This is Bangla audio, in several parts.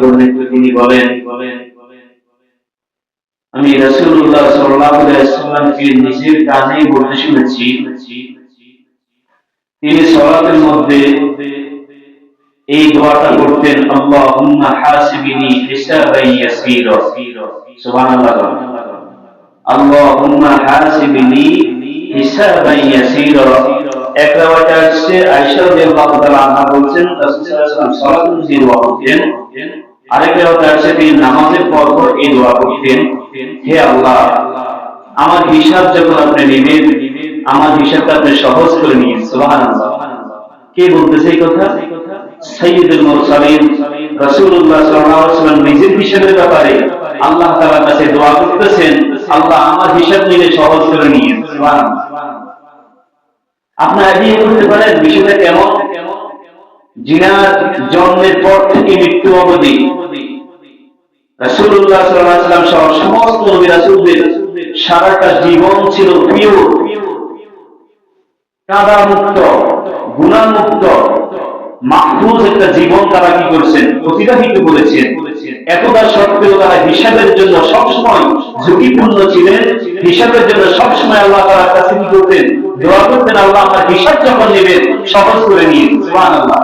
বলেন তিনি বলেন। আমি রাসূলুল্লাহ সাল্লাল্লাহু আলাইহি ওয়াসাল্লামকে নিজের কানে বলতে শুনেছি। তিনি সালাতের মধ্যে এই দোয়াটা করতেন, আল্লাহুম্মা হাসিবিনি হিসাবান ইয়াসীরা। সুবহানাল্লাহ। আল্লাহুম্মা হাসিবিনি হিসাবান ইয়াসীরা। এক রাওয়াতে আসছে, আয়েশা রাদিয়াল্লাহু তাআলা আনহা বলছেন, রাসূল সাল্লাল্লাহু আলাইহি ওয়াসাল্লাম সালাতুল দোয়া করতেন আরেক নামাজের পর পর এই দোয়া করতেন, হে আল্লাহ, আমার হিসাব যখন আপনি নেবেন, আমার হিসাবটা আপনি সহজ করে নিয়ে কে কথা? মুরসালিন। রাসূলুল্লাহ সাল্লাল্লাহু আলাইহি ওয়াসাল্লাম নিজের হিসাবের ব্যাপারে আল্লাহ তাআলার কাছে দোয়া করতেছেন, আল্লাহ, আমার হিসাব নিয়ে সহজ করে নিয়ে সুবহানাল্লাহ। আপনারা বিয়ে করতে পারেন? বিষয়টা কেমন? জিনার জন্মের পর থেকে মৃত্যু অবধি। সমস্ত নবী সারাটা জীবন ছিল কাদা মুক্ত মাহফুজ একটা জীবন তারা কি এতটা সত্ত্বেও তারা হিসাবের জন্য সবসময় ঝুঁকিপূর্ণ ছিলেন। হিসাবের জন্য সবসময় আল্লাহ তাআলার কাছে কি করতেন? দোয়া করতেন, আল্লাহ আমার হিসাব যখন নেবেন, সহজ করে নিয়ে সুবহানাল্লাহ।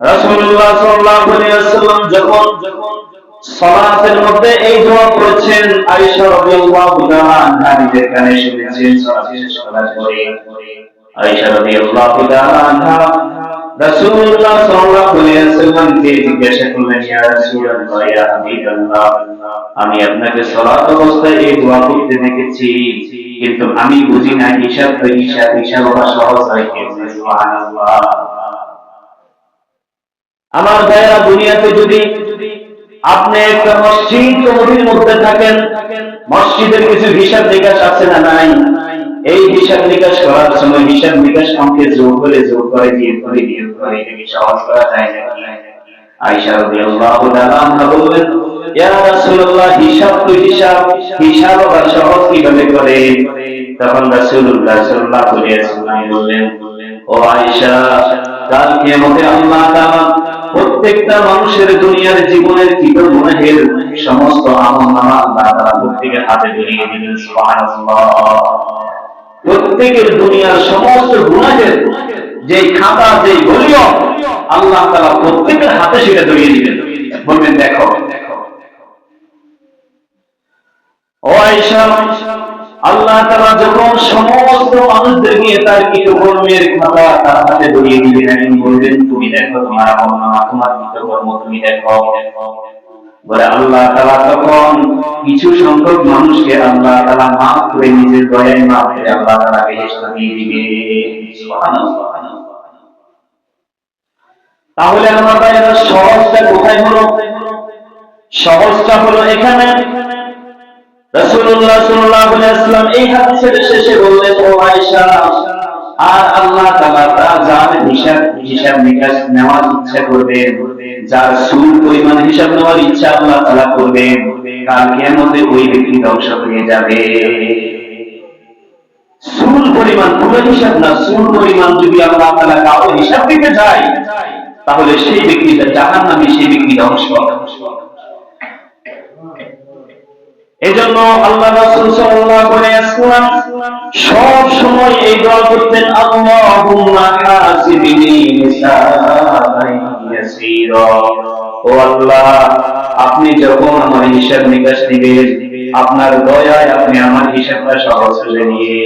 রাসূলুল্লাহ সাল্লাল্লাহু আলাইহি ওয়াসাল্লাম যখন সালাতের মধ্যে এই দোয়া আয়েশা রাদিয়াল্লাহু তাআলা কানে শুনেছেন, সালাত শেষ আয়েশা রাদিয়াল্লাহু তাআলা আনহা রাসূলুল্লাহ সাল্লাল্লাহু আলাইহি জিজ্ঞাসা করলেন, ইয়া রাসূলুল্লাহ, ইয়া হাবিবাল্লাহ, আমি আপনাকে সালাত অবস্থায় এই দোয়া করতে দেখেছি, কিন্তু আমি বুঝি না হিসাব হিসাব হিসাব হওয়া সহজ হয় সুবহানাল্লাহ। আমার ভাইয়েরা দুনিয়াতে যদি আপনি একটা মসজিদ কমিটির মধ্যে থাকেন, মসজিদের কিছু হিসাব নিকাশ আছে না নাই? এই হিসাব নিকাশ করার সময় হিসাব নিকাশ অঙ্কে যোগ করে যোগ করে, দিয়ে করে দিয়ে করে, এটাকে সহজ করা যায় না। আয়েশা রাদিয়াল্লাহু তাআলা ইয়া রাসূলুল্লাহ, হিসাব তো হিসাব হিসাব কীভাবে করে? তখন রাসূলুল্লাহ সাল্লাল্লাহু আলাইহি বললেন, ও আয়েশা আল্লাহ তাআলা প্রত্যেকটা মানুষের দুনিয়ার জীবনের গুনাহের সমস্ত নামা আল্লাহ প্রত্যেকের হাতে প্রত্যেকের দুনিয়ার সমস্ত গুনাহের যে খাতা যে ভলিউম আল্লাহ তাআলা প্রত্যেকের হাতে সেটা ধরিয়ে দিবেন বলবেন, দেখো। ও আয়েশা আল্লাহ তাআলা যখন সমস্ত মানুষদের নিয়ে তার কৃতকর্মের খাতা তার হাতে ধরিয়ে দিলেন এবং বললেন, তুমি দেখো তোমার নামা, তোমার কৃতকর্ম তুমি দেখো। বলে আল্লাহ তাআলা তখন কিছু সংখ্যক মানুষকে আল্লাহ তাআলা মাফ করে নিজের আল্লাহ বেহেশত দিয়ে দিবে তাহলে সহজটা কোথায় হলো? সহজটা হলো এখানে রাসূলুল্লাহ সাল্লাল্লাহু আলাইহি এই হাদিসের শেষে বললেন, ও আয়েশা, আর আল্লাহ তাআলা যার হিসাব হিসাব নিকাশ নেওয়ার ইচ্ছা যার সুর পরিমাণ হিসাব নেওয়ার ইচ্ছা আল্লাহ তাআলা কাল কিয়ামতে ওই ব্যক্তি ধ্বংস হয়ে যাবে। সুর পরিমাণ পুরো হিসাব না সুর পরিমাণ যদি আল্লাহ তাআলা হিসাব দিতে যায় তাহলে সেই ব্যক্তিটা সেই ব্যক্তি ধ্বংস এজন্য আল্লাহ রাসূল সাল্লাল্লাহু আলাইহি ওয়াসাল্লাম সব সময় এই দোয়া করতেন, আল্লাহুম্মা হাসিবিনি হিসাবান ইয়াসীরা। ও আল্লাহ, আপনি যখন আমার হিসাব নিকাশ দিবেন, আপনার দয়ায় আপনি আমার হিসাবটা সহজ করে নিয়ে